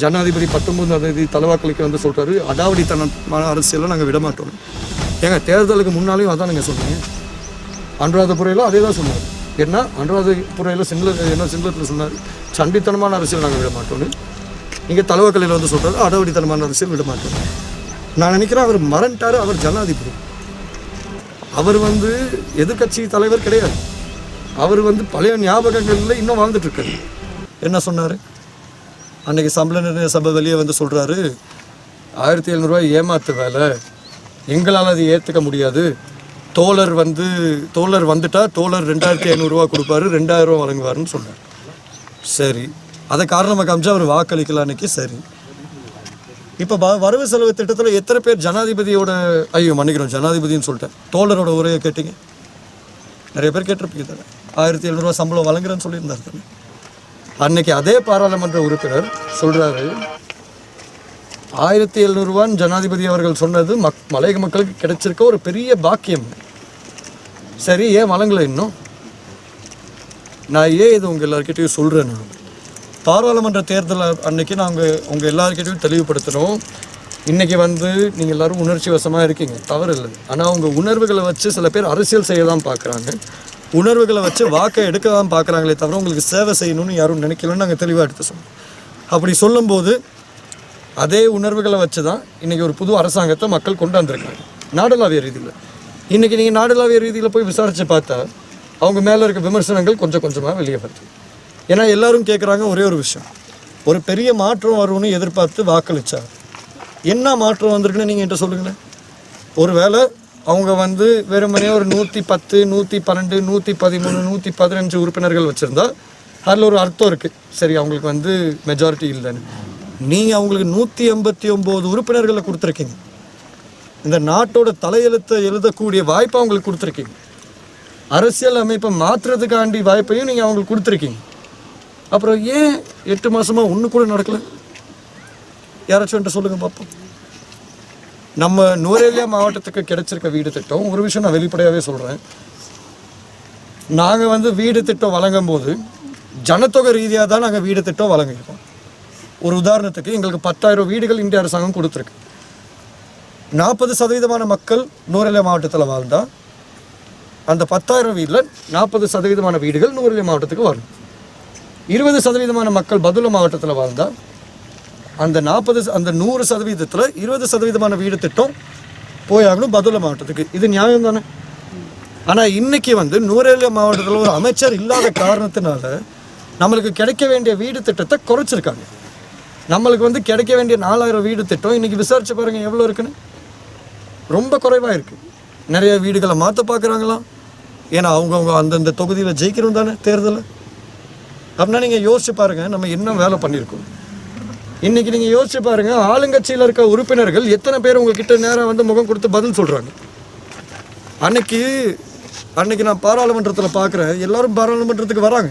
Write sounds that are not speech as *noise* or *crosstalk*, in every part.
ஜனாதிபதி பத்தொன்பதாம் தேதி தலைவாக்களுக்கு வந்து சொல்கிறாரு அடாவடித்தனமான அரசியலை நாங்கள் விட மாட்டோம் ஏங்க தேர்தலுக்கு முன்னாலேயும் அதான் நீங்கள் சொன்னீங்க அனுராதபுரையிலும் அதே தான் சொன்னார். என்ன? அனுராதபுரையில் சிங்கள என்ன சிங்களத்தில் சொன்னார்? சண்டித்தனமான அரசியல் நாங்கள் விட மாட்டோம்னு இங்கே தலைவாக்கலையில் வந்து சொல்கிறாரு அடாவடித்தனமான அரசியல் விட மாட்டோம் நான் நினைக்கிறேன் அவர் மறந்துட்டாரு அவர் ஜனாதிபதி. அவர் வந்து எதிர்க்கட்சி தலைவர் கிடையாது. அவர் வந்து பழைய ஞாபகங்களில் இன்னும் வாழ்ந்துட்டு இருக்காரு. என்ன சொன்னார்? அன்றைக்கி சம்பள நிர்ணய சபை வெளியே வந்து சொல்கிறாரு ஆயிரத்தி எழுநூறுவா ஏமாத்து வேலை. எங்களால் அதை ஏற்றுக்க முடியாது. தோழர் வந்து தோழர் வந்துட்டா தோழர் ரெண்டாயிரத்தி ஐநூறுரூவா கொடுப்பாரு ரெண்டாயிரம் ரூபா வழங்குவாருன்னு சொன்னார். சரி. அதை காரணமாக காமிச்சு அவர் வாக்களிக்கலாம் அன்னைக்கு சரி. இப்போ ப வரவு செலவு திட்டத்தில் எத்தனை பேர் ஜனாதிபதியோட ஐயோ மன்னிக்கிறோம் ஜனாதிபதின்னு சொல்லிட்டேன். தோழரோட உரையை கேட்டீங்க. நிறைய பேர் கேட்டிருப்பீங்க தானே. ஆயிரத்தி எழுநூறுவா சம்பளம் வழங்குறேன்னு சொல்லியிருந்தார் தானே. அன்னைக்கு அதே பாராளுமன்ற உறுப்பினர் சொல்கிறாரு ஆயிரத்தி எழுநூறுவான் ஜனாதிபதி அவர்கள் சொன்னது மக் மலையக மக்களுக்கு கிடைச்சிருக்க ஒரு பெரிய பாக்கியம். சரி ஏன் வழங்கலை இன்னும்? நான் ஏன் இது உங்கள் எல்லாருக்கிட்டையும் சொல்கிறேன் நான்? பாராளுமன்ற தேர்தல் அன்னைக்கு நாங்கள் உங்கள் எல்லாருக்கிட்டையும் தெளிவுபடுத்துகிறோம் இன்றைக்கி வந்து நீங்கள் எல்லோரும் உணர்ச்சி வசமாக இருக்கீங்க. தவறு இல்லை. ஆனால் உங்கள் உணர்வுகளை வச்சு சில பேர் அரசியல் செய்ய தான் பார்க்குறாங்க உணர்வுகளை வச்சு வாக்கை எடுக்க தான் பார்க்குறாங்களே தவிர உங்களுக்கு சேவை செய்யணும்னு யாரும் நினைக்கலன்னு நாங்கள் தெளிவாக எடுத்து சொன்னோம். அப்படி சொல்லும்போது அதே உணர்வுகளை வச்சு தான் இன்றைக்கி ஒரு புது அரசாங்கத்தை மக்கள் கொண்டு வந்திருக்காங்க. நாடளாவிய ரீதியில். இன்றைக்கி நீங்கள் நாடளாவிய ரீதியில் போய் விசாரித்து பார்த்தா அவங்க மேலே இருக்க விமர்சனங்கள் கொஞ்சம் கொஞ்சமாக வெளியே வருது. ஏன்னா எல்லோரும் கேட்குறாங்க ஒரே ஒரு விஷயம். ஒரு பெரிய மாற்றம் வரும்னு எதிர்பார்த்து வாக்களிச்சார் என்ன மாற்றம் வந்திருக்குன்னு நீங்கள் என்கிட்ட சொல்லுங்களேன். ஒரு வேளை அவங்க வந்து வெறுமனே ஒரு நூற்றி பத்து நூற்றி பன்னெண்டு நூற்றி பதிமூணு நூற்றி பதினஞ்சு உறுப்பினர்கள் வச்சுருந்தா அதில் ஒரு அர்த்தம் இருக்குது சரி அவங்களுக்கு வந்து மெஜாரிட்டி இல்லைன்னு. நீங்கள் அவங்களுக்கு நூற்றி எண்பத்தி ஒம்பது உறுப்பினர்களை கொடுத்துருக்கீங்க. இந்த நாட்டோட தலையெழுத்தை எழுதக்கூடிய வாய்ப்பை அவங்களுக்கு கொடுத்துருக்கீங்க. அரசியல் அமைப்பை மாற்றுறதுக்காண்டி வாய்ப்பையும் நீங்கள் அவங்களுக்கு கொடுத்துருக்கீங்க. அப்புறம் ஏன் எட்டு மாதமாக ஒன்று கூட நடக்கல? யாராச்சும் என்கிட்ட சொல்லுங்கள் பார்ப்போம் நம்ம நூரேலியா மாவட்டத்துக்கு கிடைச்சிருக்க வீடு திட்டம் ஒரு விஷயம் நான் வெளிப்படையாகவே சொல்கிறேன் நாங்கள் வந்து வீடு திட்டம் வழங்கும் போது ஜனத்தொகை ரீதியாக தான் நாங்கள் வீடு திட்டம் வழங்கியிருக்கோம். ஒரு உதாரணத்துக்கு எங்களுக்கு பத்தாயிரம் வீடுகள் இந்திய அரசாங்கம் கொடுத்துருக்கு. நாற்பது சதவீதமான மக்கள் நூரேலியா மாவட்டத்தில் வாழ்ந்தால் அந்த பத்தாயிரம் வீட்டில் நாற்பது சதவீதமான வீடுகள் நூரேலியா மாவட்டத்துக்கு வரும் இருபது சதவீதமான மக்கள் பதுல மாவட்டத்தில் வாழ்ந்தால் அந்த நாற்பது அந்த நூறு சதவீதத்தில் இருபது சதவீதமான வீடு திட்டம் போயாகணும் பதுள மாவட்டத்துக்கு. இது நியாயம் தானே? ஆனால் இன்னைக்கு வந்து நூரேலியா மாவட்டத்தில் ஒரு அமைச்சர் இல்லாத காரணத்தினால நம்மளுக்கு கிடைக்க வேண்டிய வீடு திட்டத்தை குறைச்சிருக்காங்க. நம்மளுக்கு வந்து கிடைக்க வேண்டிய நாலாயிரம் வீடு திட்டம் இன்னைக்கு விசாரிச்சு பாருங்க எவ்வளோ இருக்குன்னு? ரொம்ப குறைவாக இருக்குது நிறைய வீடுகளை மாற்ற பார்க்குறாங்களாம் ஏன்னா அவங்கவுங்க அந்தந்த தொகுதியில் ஜெயிக்கணும் தானே தேர்தலில். அப்படின்னா நீங்கள் யோசிச்சு பாருங்கள் நம்ம என்ன வேலை பண்ணியிருக்கோம்? இன்றைக்கி நீங்கள் யோசிச்சு பாருங்கள் ஆளுங்கட்சியில் இருக்க உறுப்பினர்கள் எத்தனை பேர் உங்ககிட்ட நேராக வந்து முகம் கொடுத்து பதில் சொல்கிறாங்க அன்னைக்கு அன்னைக்கு நான் பாராளுமன்றத்தில் பார்க்குறேன் எல்லாரும் பாராளுமன்றத்துக்கு வராங்க.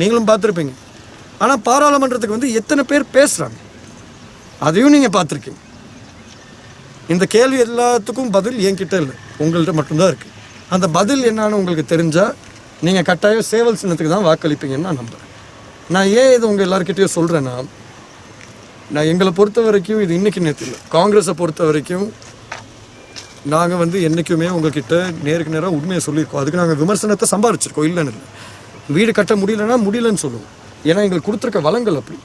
நீங்களும் பார்த்துருப்பீங்க. ஆனால் பாராளுமன்றத்துக்கு வந்து எத்தனை பேர் பேசுகிறாங்க அதையும் நீங்கள் பார்த்துருக்கீங்க. இந்த கேள்வி எல்லாத்துக்கும் பதில் என்கிட்ட இல்லை உங்கள்கிட்ட மட்டும்தான் இருக்குது அந்த பதில் என்னான்னு உங்களுக்கு தெரிஞ்சால் நீங்கள் கட்டாயம் சேவல் சின்னத்துக்கு தான் வாக்களிப்பீங்கன்னு நான் நம்புகிறேன் நான் ஏன் இது உங்கள் எல்லாருக்கிட்டேயும் சொல்கிறேன்னா நான் எங்களை பொறுத்த வரைக்கும் இது இன்றைக்கி நேற்று இல்லை. காங்கிரஸை பொறுத்த வரைக்கும் நாங்கள் வந்து என்றைக்குமே உங்ககிட்ட நேருக்கு நேராக உண்மையை சொல்லியிருக்கோம். அதுக்கு நாங்கள் விமர்சனத்தை சம்பாரிச்சிருக்கோம். இல்லைன்னு இல்லை. வீடு கட்ட முடியலன்னா முடியலன்னு சொல்லுவோம். ஏன்னா எங்களுக்கு கொடுத்துருக்க வளங்கள் அப்படி.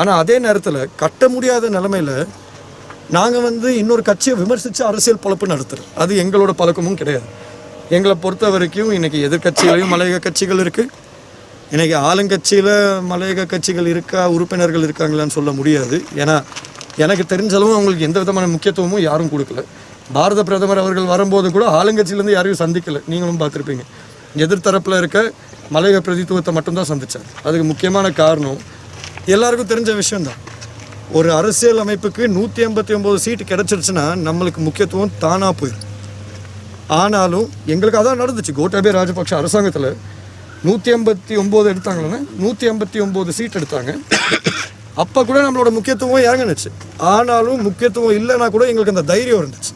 ஆனால் அதே நேரத்தில் கட்ட முடியாத நிலமையில நாங்கள் வந்து இன்னொரு கட்சியை விமர்சித்து அரசியல் பொழப்பு நடத்துகிறோம் அது எங்களோட பழக்கமும் கிடையாது. எங்களை பொறுத்த வரைக்கும் இன்றைக்கி எதிர்கட்சிகளையும் மலையக கட்சிகள் இருக்குது இன்றைக்கி ஆளுங்கட்சியில் மலையக கட்சிகள் இருக்கா உறுப்பினர்கள் இருக்காங்களான்னு சொல்ல முடியாது. ஏன்னா எனக்கு தெரிஞ்சளவும் அவங்களுக்கு எந்த விதமான முக்கியத்துவமும் யாரும் கொடுக்கல. பாரத பிரதமர் அவர்கள் வரும்போது கூட ஆளுங்கட்சியிலேருந்து யாரையும் சந்திக்கலை. நீங்களும் பார்த்துருப்பீங்க. எதிர்த்தரப்பில் இருக்க மலையக பிரதித்துவத்தை மட்டும்தான் சந்தித்தார் அதுக்கு முக்கியமான காரணம் எல்லாருக்கும் தெரிஞ்ச விஷயம்தான். ஒரு அரசியல் அமைப்புக்கு நூற்றி ஐம்பத்தி ஒம்பது சீட்டு கிடச்சிருச்சுன்னா நம்மளுக்கு முக்கியத்துவம் தானாக போயிடும் ஆனாலும் எங்களுக்கு அதான் நடந்துச்சு. கோட்டாபே ராஜபக்ஷ அரசாங்கத்தில் நூற்றி ஐம்பத்தி ஒம்பது எடுத்தாங்களே நூற்றி ஐம்பத்தி ஒம்பது சீட் எடுத்தாங்க. அப்போ கூட நம்மளோட முக்கியத்துவம் இறங்குனுச்சு. ஆனாலும் முக்கியத்துவம் இல்லைன்னா கூட எங்களுக்கு அந்த தைரியம் இருந்துச்சு.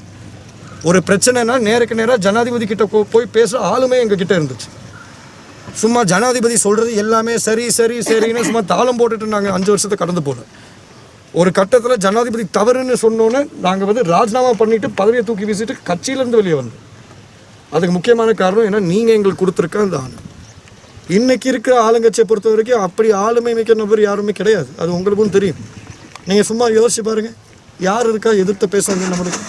ஒரு பிரச்சனைனா நேருக்கு நேராக ஜனாதிபதி கிட்ட போய் பேச ஆளுமே எங்ககிட்ட இருந்துச்சு. சும்மா ஜனாதிபதி சொல்கிறது எல்லாமே சரி சரி சரின்னு சும்மா தாளம் போட்டுட்டு நாங்கள் அஞ்சு வருஷத்தை கடந்து போனோம் ஒரு கட்டத்தில் ஜனாதிபதி தவறுன்னு சொன்னோன்னே நாங்கள் வந்து ராஜினாமா பண்ணிவிட்டு பதவியை தூக்கி வீசிட்டு கட்சியிலேருந்து வெளியே வந்தோம். அதுக்கு முக்கியமான காரணம் ஏன்னா நீங்கள் எங்களுக்கு கொடுத்துருக்க அந்த ஆணை. இன்னைக்கு இருக்கிற ஆளுங்கட்சியை பொறுத்த வரைக்கும் அப்படி ஆளுமை மிக்க நபர் யாருமே கிடையாது. அது உங்களுக்கும் தெரியும். நீங்கள் சும்மா யோசிச்சு பாருங்க. யார் இருக்கா எதிர்த்து பேசுறது நம்மளுக்கு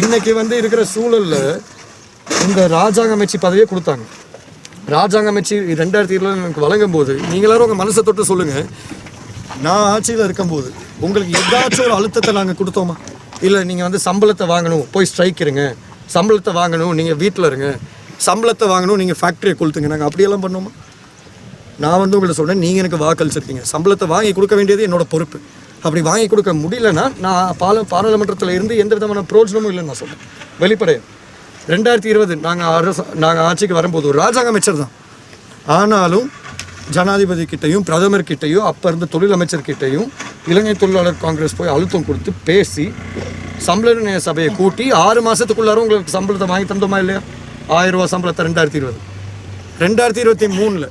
இன்னைக்கு வந்து இருக்கிற சூழலில் இந்த ராஜாங்க அமைச்சு பதவியை கொடுத்தாங்க. ராஜாங்க அமைச்சு ரெண்டாயிரத்தி இருபதுல எனக்கு வழங்கும் போது நீங்களாரும் எல்லாரும் மனசை தொட்டு சொல்லுங்க. நான் ஆட்சியில் இருக்கும்போது உங்களுக்கு ஏதாச்சும் ஒரு அழுத்தத்தை நாங்கள் கொடுத்தோமா? இல்லை நீங்கள் வந்து சம்பளத்தை வாங்கணும் போய் ஸ்ட்ரைக் இருங்க. சம்பளத்தை வாங்கணும் நீங்கள் வீட்டில் இருங்க. சம்பளத்தை வாங்கணும் நீங்கள் ஃபேக்ட்ரியை கொளுத்துங்க. நாங்கள் அப்படியெல்லாம் பண்ணோமா நான் வந்து உங்களை சொல்கிறேன் நீங்கள் எனக்கு வாக்களிச்சிருக்கீங்க சம்பளத்தை வாங்கி கொடுக்க வேண்டியது என்னோட பொறுப்பு. அப்படி வாங்கி கொடுக்க முடியலன்னா நான் பால பாராளுமன்றத்தில் இருந்து எந்த விதமான பிரோஜனமும் இல்லைன்னு நான் சொல்கிறேன் வெளிப்படையாக ரெண்டாயிரத்தி இருபது நாங்கள் அரசு நாங்கள் ஆட்சிக்கு வரும்போது ஒரு ராஜாங்க அமைச்சர் தான். ஆனாலும் ஜனாதிபதி கிட்டையும் பிரதமர் கிட்டையும் அப்போ இருந்த தொழில் அமைச்சர் கிட்டையும் இலங்கை தொழிலாளர் காங்கிரஸ் போய் அழுத்தம் கொடுத்து பேசி சம்பள நிர்ணய சபையை கூட்டி ஆறு மாதத்துக்குள்ளார உங்களுக்கு சம்பளத்தை வாங்கி தந்தோமா இல்லையா? ஆயிரம் ரூபா சம்பளத்தை ரெண்டாயிரத்தி இருபது. ரெண்டாயிரத்தி இருபத்தி மூணில்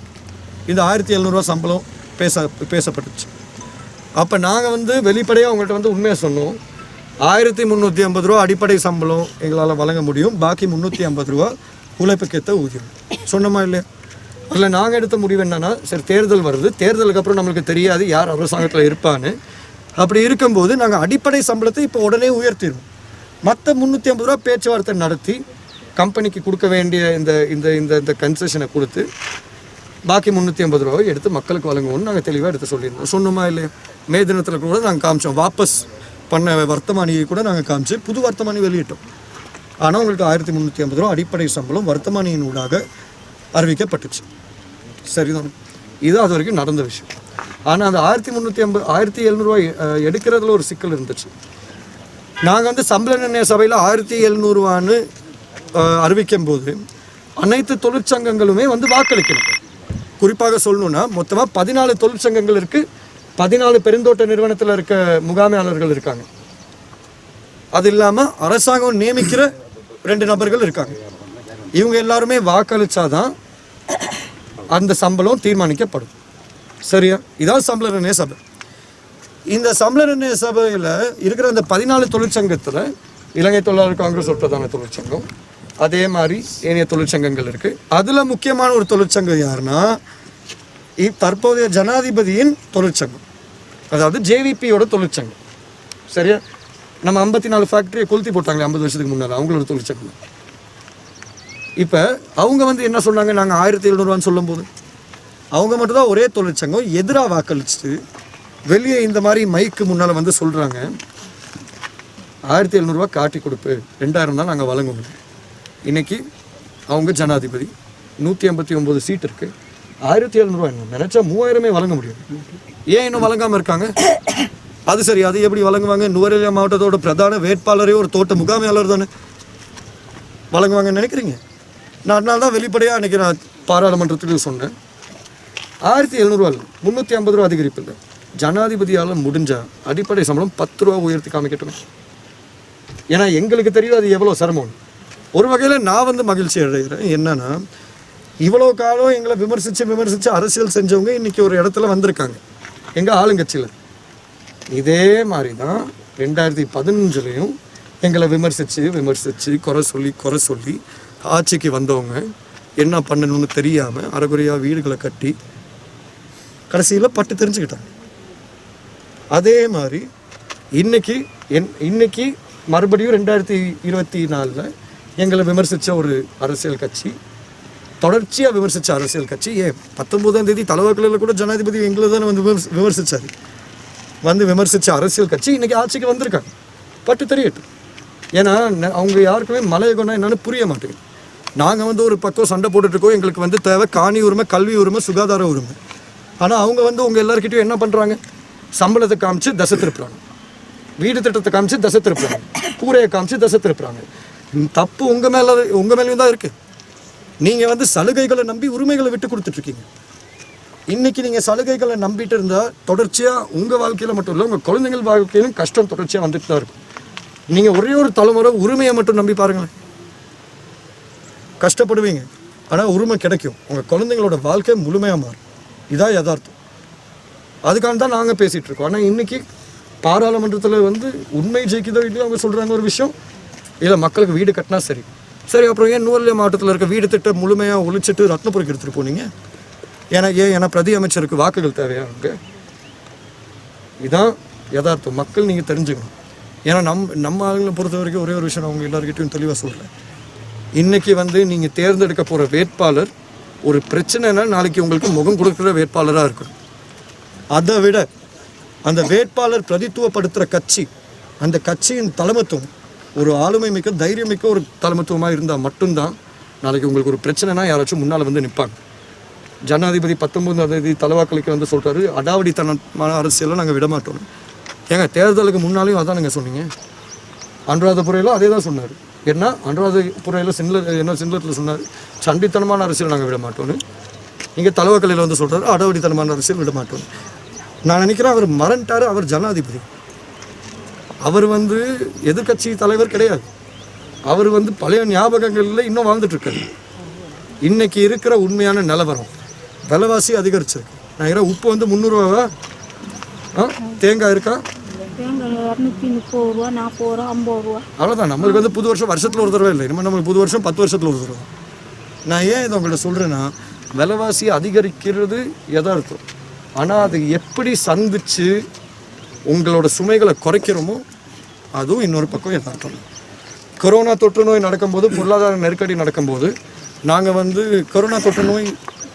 இந்த ஆயிரத்தி எழுநூறுவா சம்பளம் பேச பேசப்பட்டுச்சு. அப்போ நாங்கள் வந்து வெளிப்படையாக அவங்கள்ட்ட வந்து உண்மையை சொன்னோம். ஆயிரத்தி முந்நூற்றி ஐம்பது ரூபா அடிப்படை சம்பளம் எங்களால் வழங்க முடியும். பாக்கி முந்நூற்றி ஐம்பது ரூபா உழைப்புக்கேற்ற ஊதியம். சொன்னோமா இல்லையா? அதில் நாங்கள் எடுத்த முடிவு என்னென்னா சரி தேர்தல் வருது. தேர்தலுக்கு அப்புறம் நம்மளுக்கு தெரியாது யார் அரசாங்கத்தில் இருப்பான்னு. அப்படி இருக்கும்போது நாங்கள் அடிப்படை சம்பளத்தை இப்போ உடனே உயர்த்திடுவோம். மற்ற முந்நூற்றி ஐம்பது ரூபா பேச்சுவார்த்தை நடத்தி கம்பெனிக்கு கொடுக்க வேண்டிய இந்த இந்த இந்த இந்த கன்செஷனை கொடுத்து பாக்கி முந்நூற்றி ஐம்பது ரூபாவை எடுத்து மக்களுக்கு வழங்குவோம்னு நாங்கள் தெளிவாக எடுத்து சொல்லியிருந்தோம். சொன்னோமா இல்லையா? மே தினத்தில் கூட நாங்கள் காமிச்சோம். வாபஸ் பண்ண வர்த்தமானியை கூட நாங்கள் காமிச்சு புது வர்த்தமானி வெளியிட்டோம். ஆனால் உங்களுக்கு ஆயிரத்தி முந்நூற்றி ஐம்பது ரூபா அடிப்படை சம்பளம் வர்த்தமானியின் ஊடாக அறிவிக்கப்பட்டுச்சு. சரிதான்? இது அது வரைக்கும் நடந்த விஷயம். ஆனால் அந்த ஆயிரத்தி முந்நூற்றி ஐம்பது ஆயிரத்தி எழுநூறுவா எடுக்கிறதுல ஒரு சிக்கல் இருந்துச்சு. நாங்கள் வந்து சம்பள நிர்ணய சபையில் ஆயிரத்தி எழுநூறுவான்னு அறிவிக்கும் போது அனைத்து தொழிற்சங்கங்களுமே வந்து வாக்களிக்கணும். குறிப்பாக சொல்லணும்னா மொத்தமாக பதினாலு தொழிற்சங்கங்கள் இருக்குது பதினாலு பெருந்தோட்ட நிறுவனத்தில் இருக்க முகாமையாளர்கள் இருக்காங்க. அது இல்லாமல் அரசாங்கம் நியமிக்கிற ரெண்டு நபர்கள் இருக்காங்க. இவங்க எல்லாருமே வாக்களிச்சாதான் அந்த சம்பளம் தீர்மானிக்கப்படும். சரியா? இதான் சம்பள நிர்ணய சபை. இந்த சம்பள நிர்ணய சபையில் இருக்கிற அந்த பதினாலு தொழிற்சங்கத்தில் இலங்கை தொழிலாளர் காங்கிரஸ் ஒரு தொழிற்சங்கம் அதே மாதிரி ஏனைய தொழிற்சங்கங்கள் இருக்குது அதில் முக்கியமான ஒரு தொழிற்சங்கம் யாருன்னா இ- தற்போதைய ஜனாதிபதியின் தொழிற்சங்கம். அதாவது ஜேவிபியோட தொழிற்சங்கம். சரியா? நம்ம ஐம்பத்தி நாலு ஃபேக்ட்ரியை கொளுத்தி போட்டாங்களே ஐம்பது வருஷத்துக்கு முன்னால் அவங்களோட தொழிற்சங்கம் இப்போ அவங்க வந்து என்ன சொன்னாங்க? நாங்கள் ஆயிரத்தி எழுநூறுவான்னு சொல்லும்போது. அவங்க மட்டும்தான் ஒரே தொழிற்சங்கம் எதிராக வாக்களிச்சுட்டு வெளியே இந்த மாதிரி மைக்கு முன்னால் வந்து சொல்கிறாங்க ஆயிரத்தி எழுநூறுவா காட்டி கொடுப்பு. ரெண்டாயிரம் தான் நாங்கள் வழங்குவோம். இன்னைக்கு அவங்க ஜனாதிபதி. நூற்றி ஐம்பத்தி ஒம்பது சீட் இருக்குது ஆயிரத்தி எழுநூறுவா என்ன நினச்சா மூவாயிரமே வழங்க முடியும். ஏன் இன்னும் வழங்காமல் இருக்காங்க? அது சரி அது எப்படி வழங்குவாங்க? நுவரெலியா மாவட்டத்தோட பிரதான வேட்பாளரே ஒரு தோட்ட முகாமையாளர் தானே. வழங்குவாங்கன்னு நினைக்கிறீங்க? நான் அதனால தான் வெளிப்படையாக அன்றைக்கி நான் பாராளுமன்றத்துக்கு சொன்னேன். ஆயிரத்தி எழுநூறுவா இல்லை. முந்நூற்றி ஐம்பது ரூபா அதிகரிப்பு இல்லை. ஜனாதிபதியால் முடிஞ்சால் அடிப்படை சம்பளம் பத்து ரூபா உயர்த்தி காமிக்கட்டும். ஏன்னா எங்களுக்கு தெரியும் அது எவ்வளோ சிரமம் ஒரு வகையில் நான் வந்து மகிழ்ச்சி அடைகிறேன். என்னன்னா இவ்வளோ காலம் எங்களை விமர்சித்து விமர்சித்து அரசியல் செஞ்சவங்க இன்னைக்கு ஒரு இடத்துல வந்திருக்காங்க. எங்கள் ஆளுங்கட்சியில். இதே மாதிரி தான் ரெண்டாயிரத்தி பதினஞ்சுலேயும் எங்களை விமர்சித்து விமர்சித்து குறை சொல்லி குறை சொல்லி ஆட்சிக்கு வந்தவங்க என்ன பண்ணணும்னு தெரியாமல் அறகுறையாக வீடுகளை கட்டி கடைசியில் பட்டு தெரிஞ்சுக்கிட்டாங்க. அதே மாதிரி இன்றைக்கி என் இன்னைக்கு மறுபடியும் ரெண்டாயிரத்தி இருபத்தி நாலில் எங்களை விமர்சித்த ஒரு அரசியல் கட்சி தொடர்ச்சியாக விமர்சித்த அரசியல் கட்சி. ஏன் பத்தொம்போதாம் தேதி தலைவர்களில் கூட ஜனாதிபதி எங்களை தானே வந்து விமர்சி விமர்சித்தார் வந்து விமர்சித்த அரசியல் கட்சி இன்றைக்கி ஆட்சிக்கு வந்திருக்காங்க. பட்டு தெரியட்டும். ஏன்னா அவங்க யாருக்குமே மலையகம்னா என்னன்னு புரிய மாட்டேங்குது. நாங்கள் வந்து ஒரு பக்கம் சண்டை போட்டுட்ருக்கோம் எங்களுக்கு வந்து தேவை காணி உரிமை கல்வி உரிமை சுகாதார உரிமை. ஆனால் அவங்க வந்து உங்கள் எல்லாருக்கிட்டையும் என்ன பண்ணுறாங்க சம்பளத்தை காமிச்சு தசை திருப்புறாங்க. வீடு திட்டத்தை காமிச்சு தசை திருப்புறாங்க. கூரையை காமிச்சு தசை திருப்புறாங்க. தப்பு உங்கள் மேலே உங்கள் மேலேயும் தான் இருக்குது நீங்கள் வந்து சலுகைகளை நம்பி உரிமைகளை விட்டு கொடுத்துட்ருக்கீங்க. இன்னைக்கு நீங்கள் சலுகைகளை நம்பிட்டு இருந்தால் தொடர்ச்சியாக உங்கள் வாழ்க்கையில் மட்டும் இல்லை உங்கள் குழந்தைகள் வாழ்க்கையிலும் கஷ்டம் தொடர்ச்சியாக வந்துட்டு தான் இருக்கும். நீங்கள் ஒரே ஒரு தலைமுறை உரிமையை மட்டும் நம்பி பாருங்களேன். கஷ்டப்படுவீங்க. ஆனால் உரிமை கிடைக்கும். உங்கள் குழந்தைங்களோட வாழ்க்கை முழுமையாக மாறும். இதான் யதார்த்தம். அதுக்காக தான் நாங்கள் பேசிகிட்டு இருக்கோம். ஆனால் இன்னைக்கு பாராளுமன்றத்தில் வந்து உண்மை ஜெயிக்குதோ இல்லையோ அவங்க சொல்கிறாங்க ஒரு விஷயம். இல்லை மக்களுக்கு வீடு கட்டினா சரி. சரி அப்புறம் ஏன் நூறுல மாவட்டத்தில் இருக்க வீடு திட்டம் முழுமையாக ஒழிச்சிட்டு ரத்னபுரிக்கு எடுத்துகிட்டு போனீங்க? ஏன்னா ஏன் ஏன்னா பிரதி அமைச்சருக்கு வாக்குகள் தேவையா அங்கே? இதான் யதார்த்தம். மக்கள் நீங்கள் தெரிஞ்சுக்கணும். ஏன்னா நம் நம்ம ஆளுங்களை பொறுத்த வரைக்கும் ஒரே ஒரு விஷயம் அவங்க எல்லாருக்கிட்டையும் தெளிவாக சொல்கிறேன் இன்றைக்கி வந்து நீங்கள் தேர்ந்தெடுக்க போகிற வேட்பாளர் ஒரு பிரச்சனைனா நாளைக்கு உங்களுக்கு முகம் கொடுக்குற வேட்பாளராக இருக்கணும். அதை விட அந்த வேட்பாளர் பிரதித்துவப்படுத்துகிற கட்சி அந்த கட்சியின் தலைமத்துவம் ஒரு ஆளுமை மிக்க தைரியம் மிக்க ஒரு தலைமத்துவமாக இருந்தால் மட்டும்தான் நாளைக்கு உங்களுக்கு ஒரு பிரச்சனைனா யாராச்சும் முன்னால் வந்து நிற்பாங்க ஜனாதிபதி பத்தொன்பதாம் தேதி தலைவாக்களுக்கு வந்து சொல்கிறாரு அடாவடித்தனமான அரசியலை நாங்கள் விடமாட்டோம். ஏங்க தேர்தலுக்கு முன்னாலேயும் அதான் நீங்கள் சொன்னீங்க? அனுராதபுரையில் அதே தான் சொன்னார். என்ன அனுராதபுரையில் சின்ன என்ன சின்னத்தில் சொன்னார் சண்டித்தனமான அரசியல் நாங்கள் விட மாட்டோம்னு இங்கே தலைவக்கலையில் வந்து சொல்கிறாரு அடாவடித்தனமான அரசியல் விட மாட்டோம் நான் நினைக்கிறேன் அவர் மறந்துட்டார் அவர் ஜனாதிபதி. அவர் வந்து எதிர்க்கட்சி தலைவர் கிடையாது. அவர் வந்து பழைய ஞாபகங்களில் இன்னும் வாழ்ந்துட்டு இருக்காரு இன்னைக்கு இருக்கிற உண்மையான நிலவரம். விலைவாசி அதிகரிச்சிருக்கு. நான் உப்பு வந்து முந்நூறுரூவாவா ஆ? தேங்காய் இருக்கா? தேங்காய் இரநூத்தி முப்பது ரூபா நாற்பது ரூபா ஐம்பது ரூபா. அவ்வளோதான் நம்மளுக்கு வந்து புது வருஷம் வருஷத்தில் ஒரு தடவை இல்லை. இனிமேல் நம்மளுக்கு புது வருஷம் பத்து வருஷத்தில் ஒரு தடவை. நான் ஏன் இதை உங்கள்ட்ட சொல்கிறேன்னா விலைவாசி அதிகரிக்கிறது யதார்த்தம் ஆனால் அது எப்படி சந்திச்சு உங்களோட சுமைகளை குறைக்கிறோமோ அதுவும் இன்னொரு பக்கம் எதாட்டம் கொரோனா தொற்று நோய் நடக்கும்போது பொருளாதார நெருக்கடி நடக்கும்போது நாங்கள் வந்து கொரோனா தொற்று நோய்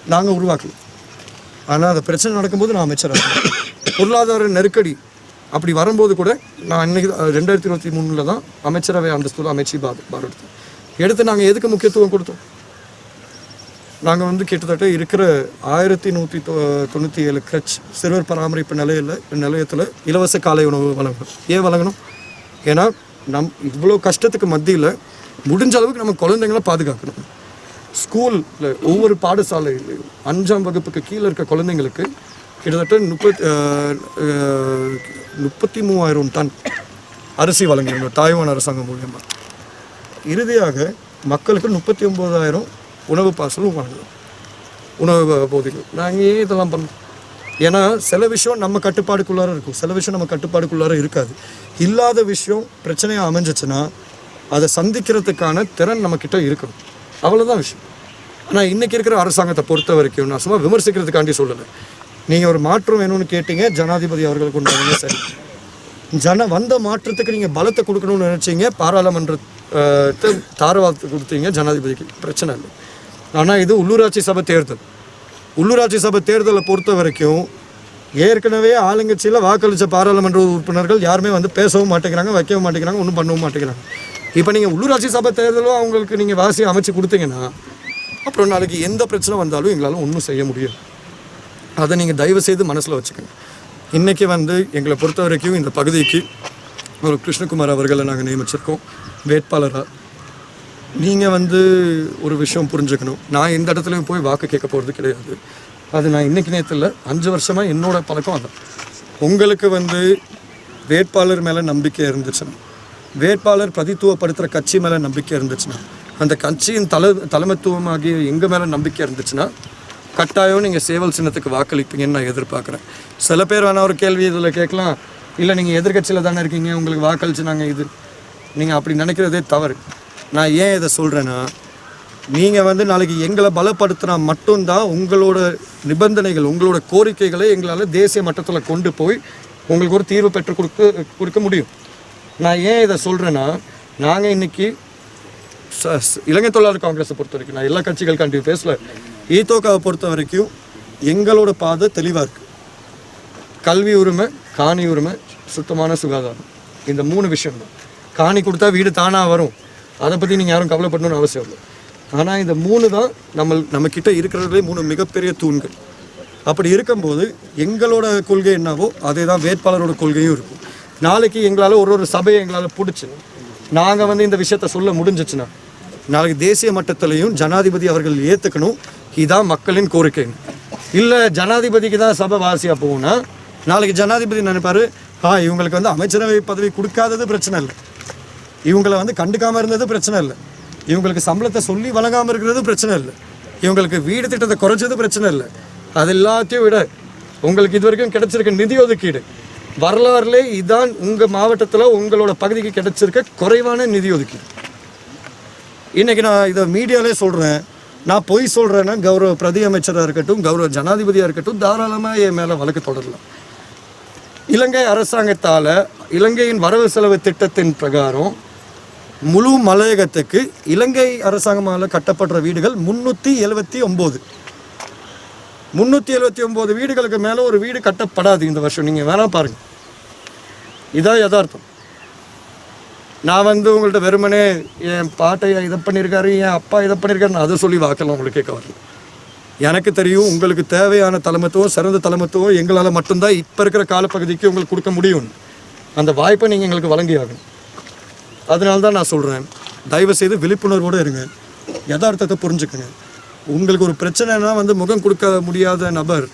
நாங்கள் உருவாக்கல. ஆனால் அந்த பிரச்சனை நடக்கும்போது நான் அமைச்சராக பொருளாதார நெருக்கடி அப்படி வரும்போது கூட நான் இன்னைக்கு ரெண்டாயிரத்தி இருபத்தி மூணில் தான் அமைச்சரவை அந்தஸ்துல அமைச்சு பார் பார் எடுத்து நாங்கள் எதுக்கு முக்கியத்துவம் கொடுத்தோம்? நாங்கள் வந்து கிட்டத்தட்ட இருக்கிற ஆயிரத்தி நூற்றி தொண்ணூற்றி ஏழு கிரச் சிறுவர் பராமரிப்பு நிலையில் நிலையத்தில் இலவச காலை உணவு வழங்கணும். ஏன் வழங்கணும்? ஏன்னா நம் இவ்வளோ கஷ்டத்துக்கு மத்தியில் முடிஞ்ச அளவுக்கு நம்ம குழந்தைங்கள பாதுகாக்கணும். ஸ்கூலில் ஒவ்வொரு பாடசாலையிலையும் அஞ்சாம் வகுப்புக்கு கீழே இருக்க குழந்தைங்களுக்கு கிட்டத்தட்ட முப்பத்தி முப்பத்தி மூவாயிரம் டன் அரிசி வழங்கணும் தாய்வான் அரசாங்கம் மூலியமாக இறுதியாக மக்களுக்கு முப்பத்தி ஒம்பதாயிரம் உணவு பார்சலும் வழங்கலாம் உணவு போதைகள் நாங்கள் ஏன் இதெல்லாம் பண்ணோம் ஏன்னா சில விஷயம் நம்ம கட்டுப்பாடுக்குள்ளார இருக்கும். சில விஷயம் நம்ம கட்டுப்பாடுக்குள்ளார இருக்காது. இல்லாத விஷயம் பிரச்சனையாக அமைஞ்சிச்சுன்னா அதை சந்திக்கிறதுக்கான திறன் நம்மக்கிட்ட இருக்கணும். அவ்வளோதான் விஷயம். ஆனால் இன்றைக்கி இருக்கிற அரசாங்கத்தை பொறுத்த வரைக்கும் நான் சும்மா விமர்சிக்கிறதுக்காண்டி சொல்லலை. நீங்கள் ஒரு மாற்றம் வேணும்னு கேட்டீங்க ஜனாதிபதி அவர்கள் கொண்டு வந்தீங்க சரி. ஜன வந்த மாற்றத்துக்கு நீங்கள் பலத்தை கொடுக்கணும்னு நினச்சிங்க பாராளுமன்றத்தை தாரவாத்து கொடுத்தீங்க ஜனாதிபதிக்கு. பிரச்சனை இல்லை. ஆனால் இது உள்ளூராட்சி சபை தேர்தல். உள்ளூராட்சி சபை தேர்தலை பொறுத்த வரைக்கும் ஏற்கனவே ஆளுங்கட்சியில் வாக்களித்த பாராளுமன்ற உறுப்பினர்கள் யாருமே வந்து பேசவும் மாட்டேங்கிறாங்க வைக்கவும் மாட்டேங்கிறாங்க ஒன்றும் பண்ணவும் மாட்டேங்கிறாங்க. இப்போ நீங்கள் உள்ளூராட்சி சபை தேர்தலும் அவங்களுக்கு நீங்கள் வாசி அமைச்சு கொடுத்தீங்கன்னா அப்புறம் நாளைக்கு எந்த பிரச்சனை வந்தாலும் எங்களால் ஒன்றும் செய்ய முடியும் அதை நீங்கள் தயவு செய்து மனசில் வச்சுக்கோங்க. இன்றைக்கி வந்து எங்களை பொறுத்த வரைக்கும் இந்த பகுதிக்கு ஒரு கிருஷ்ணகுமார் அவர்களை நாங்கள் நியமிச்சிருக்கோம். வேட்பாளராக நீங்கள் வந்து ஒரு விஷயம் புரிஞ்சுக்கணும். நான் எந்த இடத்துலையும் போய் வாக்கு கேட்க போகிறது கிடையாது. அது நான் இன்றைக்கி நேரத்தில் அஞ்சு வருஷமாக என்னோடய பழக்கம் அதான். உங்களுக்கு வந்து வேட்பாளர் மேலே நம்பிக்கை இருந்துச்சுன்னா வேட்பாளர் பிரதித்துவப்படுத்துகிற கட்சி மேலே நம்பிக்கை இருந்துச்சுன்னா அந்த கட்சியின் தலை தலைமைத்துவமாகிய எங்கள் மேலே நம்பிக்கை இருந்துச்சுன்னா கட்டாயம் நீங்கள் சேவல் சின்னத்துக்கு வாக்களிப்பீங்கன்னு நான் எதிர்பார்க்குறேன். சில பேர் வேணால் ஒரு கேள்வி இதில் கேட்கலாம். இல்லை நீங்கள் எதிர்க்கட்சியில் தானே இருக்கீங்க உங்களுக்கு வாக்களிச்சு நாங்கள் இது. நீங்கள் அப்படி நினைக்கிறதே தவறு. நான் ஏன் இதை சொல்கிறேன்னா நீங்கள் வந்து நாளைக்கு எங்களை பலப்படுத்தினா மட்டும்தான் உங்களோட நிபந்தனைகள் உங்களோட கோரிக்கைகளை எங்களால் தேசிய மட்டத்தில் கொண்டு போய் உங்களுக்கு ஒரு தீர்வு பெற்று கொடுக்க கொடுக்க முடியும். நான் ஏன் இதை சொல்கிறேன்னா நாங்கள் இன்றைக்கி ச- இலங்கை தொழிலாளர் காங்கிரஸை பொறுத்த வரைக்கும் நான் எல்லா கட்சிகளுக்காண்டி பேசல. ஈத்தோக்காவை பொறுத்த வரைக்கும் எங்களோட பாதை தெளிவாக இருக்குது கல்வி உரிமை காணி உரிமை சுத்தமான சுகாதாரம். இந்த மூணு விஷயம் தான் காணி கொடுத்தா வீடு தானாக வரும். அதை பற்றி நீங்கள் யாரும் கவலைப்படணும்னு அவசியம் இல்லை. ஆனால் இந்த மூணு தான் நம்ம நம்மக்கிட்ட இருக்கிறதுலே மூணு மிகப்பெரிய தூண்கள். அப்படி இருக்கும்போது எங்களோட கொள்கை என்னவோ அதே தான் வேட்பாளரோட கொள்கையும் இருக்கும். நாளைக்கு எங்களால் ஒரு ஒரு சபையை எங்களால் பிடிச்சி நாங்கள் வந்து இந்த விஷயத்த சொல்ல முடிஞ்சிச்சுன்னா நாளைக்கு தேசிய மட்டத்திலையும் ஜனாதிபதி அவர்கள் ஏற்றுக்கணும் இதுதான் மக்களின் கோரிக்கை இல்லை ஜனாதிபதிக்கு தான் சபை வாசியாக போகும்னா நாளைக்கு ஜனாதிபதி நினைப்பாரு ஆ இவங்களுக்கு வந்து அமைச்சரவை பதவி கொடுக்காதது பிரச்சனை இல்லை. இவங்களை வந்து கண்டுக்காமல் இருந்தது பிரச்சனை இல்லை. இவங்களுக்கு சம்பளத்தை சொல்லி வழங்காமல் இருக்கிறது பிரச்சனை இல்லை. இவங்களுக்கு வீடு திட்டத்தை குறைச்சது பிரச்சனை இல்லை. அது எல்லாத்தையும் விட உங்களுக்கு இது வரைக்கும் கிடைச்சிருக்க நிதி ஒதுக்கீடு வரலாறுலே இதுதான் உங்கள் மாவட்டத்தில் உங்களோட பகுதிக்கு கிடைச்சிருக்க குறைவான நிதி ஒதுக்கீடு. இன்றைக்கி நான் இதை மீடியாலே சொல்கிறேன் நான் பொய் சொல்கிறேன்னா கௌரவ பிரதி அமைச்சராக இருக்கட்டும் கௌரவ ஜனாதிபதியாக இருக்கட்டும் தாராளமாக என் மேலே வழக்கு தொடரலாம். இலங்கை அரசாங்கத்தால் இலங்கையின் வரவு செலவு திட்டத்தின் பிரகாரம் முழு மலையகத்துக்கு இலங்கை அரசாங்கமால் கட்டப்படுற வீடுகள் முந்நூற்றி எழுபத்தி ஒம்பது. முந்நூற்றி எழுபத்தி ஒம்பது வீடுகளுக்கு மேலே ஒரு வீடு கட்டப்படாது இந்த வருஷம். நீங்கள் வேணால் பாருங்கள் இதான் யதார்த்தம். நான் வந்து உங்கள்கிட்ட வெறுமனே என் பாட்டை இதை பண்ணியிருக்காரு என் அப்பா இதை பண்ணியிருக்காருன்னு அதை சொல்லி வாக்கெல்லாம் உங்களுக்கு கேட்க வரல. எனக்கு தெரியும் உங்களுக்கு தேவையான தலைமத்துவம் சிறந்த தலைமத்துவம் எங்களால் மட்டும்தான் இப்போ இருக்கிற காலப்பகுதிக்கு உங்களுக்கு கொடுக்க முடியும் அந்த வாய்ப்பை நீங்கள் எங்களுக்கு வழங்கி ஆகணும் அதனால தான் நான் சொல்கிறேன் தயவு செய்து விழிப்புணர்வோடு இருங்க. யதார்த்தத்தை புரிஞ்சுக்கங்க. உங்களுக்கு ஒரு பிரச்சனைனா வந்து முகம் கொடுக்க முடியாத நபர்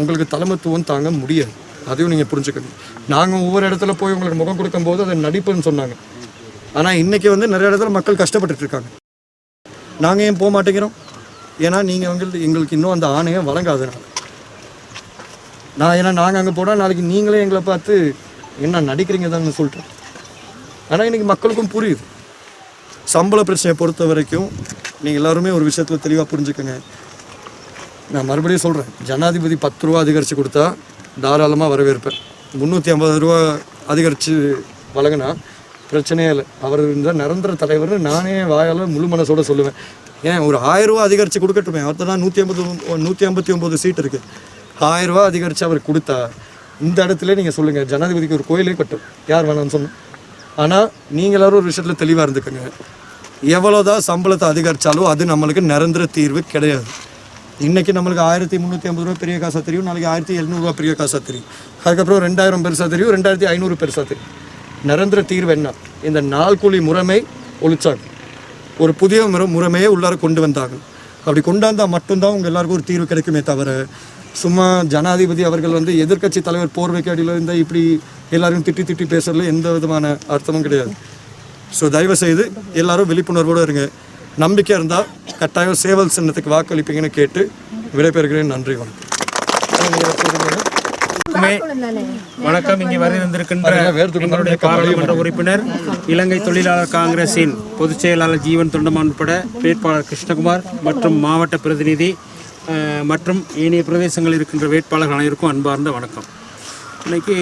உங்களுக்கு தலைமத்துவம் தாங்க முடியாது. அதையும் நீங்கள் புரிஞ்சுக்கணும். நாங்கள் ஒவ்வொரு இடத்துல போய் உங்களுக்கு முகம் கொடுக்கும்போது அதை நடிப்புன்னு சொன்னாங்க. ஆனால் இன்றைக்கி வந்து நிறைய இடத்துல மக்கள் கஷ்டப்பட்டுட்டு இருக்காங்க. நாங்கள் ஏன் போக மாட்டேங்கிறோம்? ஏன்னா நீங்கள் வந்து எங்களுக்கு இன்னும் அந்த ஆணையம் வழங்காதனால. நான் ஏன்னா நாங்கள் அங்கே போனால் நாளைக்கு நீங்களே எங்களை பார்த்து என்ன நடிக்கிறீங்க தான் சொல்கிறேன் ஆனால் இன்றைக்கி மக்களுக்கும் புரியுது. சம்பள பிரச்சனையை பொறுத்த வரைக்கும் நீங்கள் எல்லாருமே ஒரு விஷயத்தில் தெளிவாக புரிஞ்சுக்கோங்க. நான் மறுபடியும் சொல்கிறேன் ஜனாதிபதி பத்து ரூபா அதிகரித்து கொடுத்தா தாராளமாக வரவேற்பேன். முந்நூற்றி ஐம்பது ரூபா அதிகரித்து வழங்கினா பிரச்சனையே இல்லை. அவர் இந்த நிரந்தர தலைவர்னு நானே வாயால் முழு மனசோட சொல்லுவேன். ஏன் ஒரு ஆயிரம் ரூபா அதிகரித்து கொடுக்கட்டுமே? அவர்த்த தான் நூற்றி ஐம்பது நூற்றி ஐம்பத்தி ஒம்பது சீட் இருக்குது ஆயிரம் அதிகரித்து அவர் கொடுத்தா இந்த இடத்துல நீங்கள் சொல்லுங்கள் ஜனாதிபதிக்கு ஒரு கோயிலே கட்டும். யார் வேணாம்னு சொன்னோம் ஆனால் நீங்கள் எல்லாரும் ஒரு விஷயத்தில் தெளிவாக இருந்துக்கோங்க. எவ்வளோதான் சம்பளத்தை அதிகரித்தாலும் அது நம்மளுக்கு நிரந்தர தீர்வு கிடையாது. இன்றைக்கி நம்மளுக்கு ஆயிரத்தி முந்நூற்றி ஐம்பது ரூபா பெரிய காசாக தெரியும் நாளைக்கு ஆயிரத்தி எழுநூறுவா பெரிய காசாக தெரியும். அதுக்கப்புறம் ரெண்டாயிரம் பெருசாக தெரியும் ரெண்டாயிரத்தி ஐநூறு பெருசாக தெரியும். நிரந்தர தீர்வு என்ன? இந்த நாள் கூலி முறைமை ஒழிச்சாங்க. ஒரு புதிய முறை முறைமையை உள்ளார கொண்டு வந்தாங்க. அப்படி கொண்டாந்தால் மட்டும்தான் உங்கள் எல்லாருக்கும் ஒரு தீர்வு கிடைக்குமே தவிர சும்மா ஜனாதிபதி அவர்கள் வந்து எதிர்க்கட்சி தலைவர் போர்வைக்கு அடியில் இருந்தால் இப்படி எல்லாரையும் திட்டி திட்டி பேசுறதுல எந்த விதமான அர்த்தமும் கிடையாது. ஸோ தயவு செய்து எல்லாரும் விழிப்புணர்வோடு இருங்க. நம்பிக்கை இருந்தால் கட்டாயம் சேவல் சின்னத்துக்கு வாக்களிப்பீங்கன்னு கேட்டு விடைபெறுகிறேன். நன்றி வணக்கம்? வணக்கம். இங்கே பாருங்க, வேர்த்துக்கு எங்களுடைய பாராளுமன்ற உறுப்பினர் இலங்கை தொழிலாளர் காங்கிரசின் பொதுச் செயலாளர் ஜீவன் தொண்டமான் உட்பட வேட்பாளர் கிருஷ்ணகுமார் மற்றும் மாவட்ட பிரதிநிதி மற்றும் ஏனைய பிரதேசங்களில் இருக்கின்ற வேட்பாளர்கள் அனைவருக்கும் அன்பார்ந்த வணக்கம். இன்னைக்கு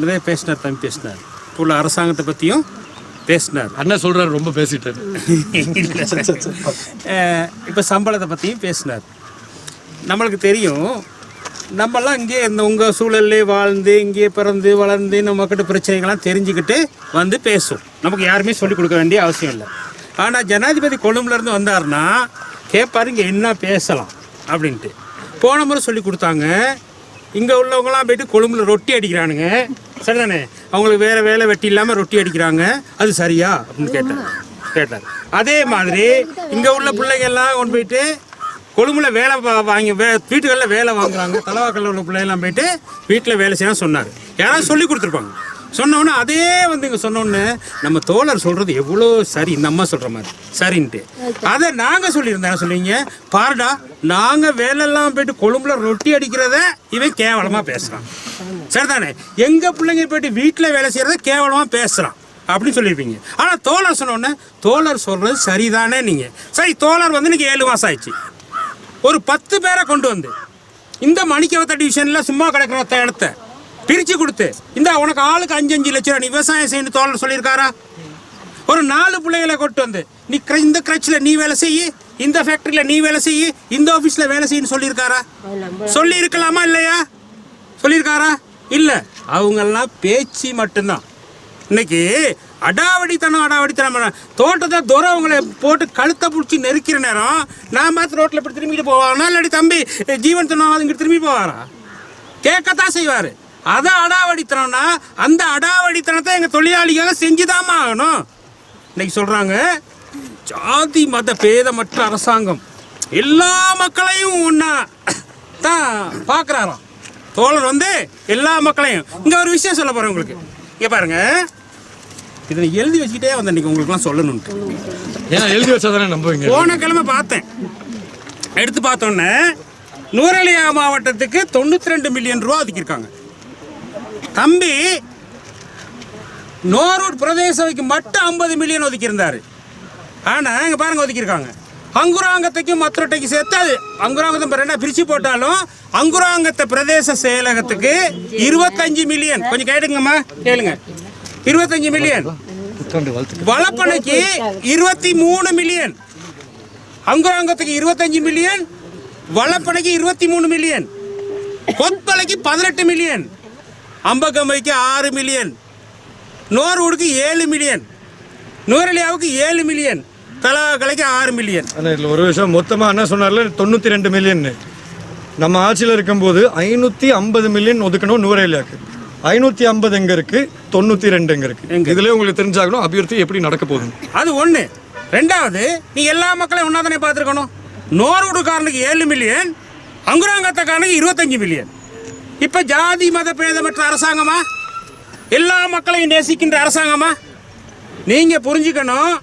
நிறைய பேசினார் தம்பி பேசினார். இப்போ உள்ள அரசாங்கத்தை பற்றியும் பேசினார். அண்ணன் சொல்றாரு ரொம்ப பேசிட்டாரு. இப்போ சம்பளத்தை பற்றியும் பேசினார். நம்மளுக்கு தெரியும் நம்மலாம் இங்கே இந்த உங்கள் சூழல்லே வாழ்ந்து இங்கே பிறந்து வளர்ந்து நம்மக்கிட்ட பிரச்சனைகள்லாம் தெரிஞ்சுக்கிட்டு வந்து பேசும். நமக்கு யாருமே சொல்லிக் கொடுக்க வேண்டிய அவசியம் இல்லை. ஆனால் ஜனாதிபதி கொழும்புலேருந்து வந்தாருன்னா கேட்பாரு இங்கே என்ன பேசலாம்? அப்படின்ட்டு. போன முறை சொல்லி கொடுத்தாங்க. இங்கே உள்ளவங்களாம் போயிட்டு கொழும்புல ரொட்டி அடிக்கிறானுங்க. சரிதானே? அவங்களுக்கு வேறு வேலை வெட்டி இல்லாமல் ரொட்டி அடிக்கிறாங்க. அது சரியா? அப்படின்னு கேட்டார் கேட்டார் அதே மாதிரி இங்கே உள்ள பிள்ளைங்க எல்லாம் கொண்டு போயிட்டு கொழும்புல வேலை வாங்கி வே வீட்டுகளில் வேலை வாங்குறாங்க. தலவாக்கல்ல உள்ள பிள்ளைங்கெல்லாம் போயிட்டு வீட்டில் வேலை செய்யணும் சொன்னார். யாராவது சொல்லி கொடுத்துருப்பாங்க. சொன்னோன்னே அதே வந்து இங்கே சொன்னோன்னே நம்ம தோழர் சொல்கிறது எவ்வளோ சரி இந்த அம்மா சொல்கிற மாதிரி. சரின்ட்டு. அதை நாங்கள் சொல்லியிருந்தோம். என்ன சொல்லுவீங்க பாருடா நாங்கள் வேலையெல்லாம் போயிட்டு கொழும்புல ரொட்டி அடிக்கிறத இவன் கேவலமாக பேசுகிறான் சரிதானே? எங்கள் பிள்ளைங்க போயிட்டு வீட்டில் வேலை செய்கிறத கேவலமாக பேசுகிறான் அப்படின்னு சொல்லியிருப்பீங்க. ஆனால் தோழர் சொன்னோன்னே தோழர் சொல்கிறது சரிதானே நீங்கள் சரி தோழர் வந்து இன்னைக்கு ஏழு மாதம் ஆயிடுச்சு. ஒரு பத்து பேரை கொண்டு வந்து இந்த மணிக்கவத்த டிவிஷனில் சும்மா கிடக்கிற இடத்த பிரித்து கொடுத்து. இந்த உனக்கு ஆளுக்கு அஞ்சு அஞ்சு லட்சம் ரூபா நீ விவசாயம் செய்யணும் தோழர் சொல்லியிருக்காரா? ஒரு நாலு பிள்ளைகளை கொண்டு வந்து நீ இந்த கிரச்சில் நீ வேலை செய்யி இந்த ஃபேக்ட்ரியில் நீ வேலை செய்யி இந்த ஆஃபீஸில் வேலை செய்யன்னு சொல்லியிருக்காரா? சொல்லியிருக்கலாமா இல்லையா? சொல்லியிருக்காரா? இல்லை. அவங்கெல்லாம் பேச்சு மட்டும்தான். இன்னைக்கு அடாவடித்தனம் அடாவடித்தனம் தோட்டத்தை துறை அவங்கள போட்டு கழுத்தை பிடிச்சி நெருக்கிற நேரம் நான் பார்த்து ரோட்டில் இப்படி திரும்பிட்டு போவானா? இல்லாட்டி தம்பி ஜீவன் சொன்னா இங்கிட்டு திரும்பி போவாரா? கேட்கத்தான் செய்வார். அதை அடாவடித்தனம்னா அந்த அடாவடித்தனத்தை எங்கள் தொழிலாளிக்காக செஞ்சுதாம்மா ஆகணும். இன்னைக்கு சொல்கிறாங்க ஜாதி மத பேதமற்ற அரசாங்கம். எல்லா மக்களையும் ஒன்றா தான் பார்க்குறாராம் தோழர் வந்து எல்லா மக்களையும். இங்கே ஒரு விஷயம் சொல்ல போகிறேன் உங்களுக்கு. இங்கே பாருங்க. இதை எழுதி வச்சுக்கிட்டே வந்தேன் இன்னைக்கு உங்களுக்குலாம் சொல்லணுன்ட்டு ஏன்னா எழுதி வச்சா தானே நம்புவீங்க? போன கிழமை பார்த்தேன். எடுத்து பார்த்தோன்னே நூரலியா மாவட்டத்துக்கு தொண்ணூற்றி ரெண்டு மில்லியன் ரூபா ஒதுக்கியிருக்காங்க. தம்பி நோரூர் பிரதேச சபைக்கு மட்டும் ஐம்பது மில்லியன் ஒதுக்கியிருந்தாரு. ஆனால் இங்கே பாருங்க ஒதுக்கியிருக்காங்க. அங்குராங்கத்தைக்கும் மற்றொட்டைக்கு சேர்த்து அது அங்குராங்கத்தை இப்ப ரெண்டா பிரித்து போட்டாலும் அங்குராங்கத்தை பிரதேச செயலகத்துக்கு இருபத்தஞ்சு மில்லியன் கொஞ்சம் கேட்டுங்கம்மா கேளுங்க. இருபத்தஞ்சு மில்லியன் வளப்பனைக்கு இருபத்தி மூணு மில்லியன் அங்குராங்கத்துக்கு இருபத்தஞ்சு மில்லியன் வளப்பனைக்கு இருபத்தி மூணு மில்லியன் கொத்மலைக்கு பதினெட்டு மில்லியன் அம்பகம்பைக்கு ஆறு மில்லியன் நோர்வுடுக்கு ஏழு மில்லியன் நூரலியாவுக்கு ஏழு மில்லியன் தலாக்கலைக்கு ஆறு மில்லியன் இதில் ஒரு விஷயம் மொத்தமாக என்ன சொன்னார்ல தொண்ணூற்றி ரெண்டு மில்லியன் நம்ம ஆட்சியில் இருக்கும்போது ஐநூற்றி ஐம்பது மில்லியன் ஒதுக்கணும் நூரேலியாக்கு ஐநூற்றி ஐம்பது எங்கே இருக்குது தொண்ணூற்றி ரெண்டு எங்கே? இருக்குது இதுலேயே உங்களுக்கு தெரிஞ்சாகணும் அபிவிருத்தி எப்படி நடக்க போகுது. அது ஒன்று ரெண்டாவது நீ எல்லா மக்களையும் ஒன்றா தானே பார்த்துருக்கணும்? நோர்வுடுக்காரனுக்கு ஏழு மில்லியன் அங்குராங்கத்தக்காரனுக்கு இருபத்தஞ்சு மில்லியன் இப்போ ஜாதி மத பேதமற்ற அரசாங்கமா? எல்லா மக்களையும் நேசிக்கின்ற அரசாங்கமா? நீங்கள் புரிஞ்சுக்கணும்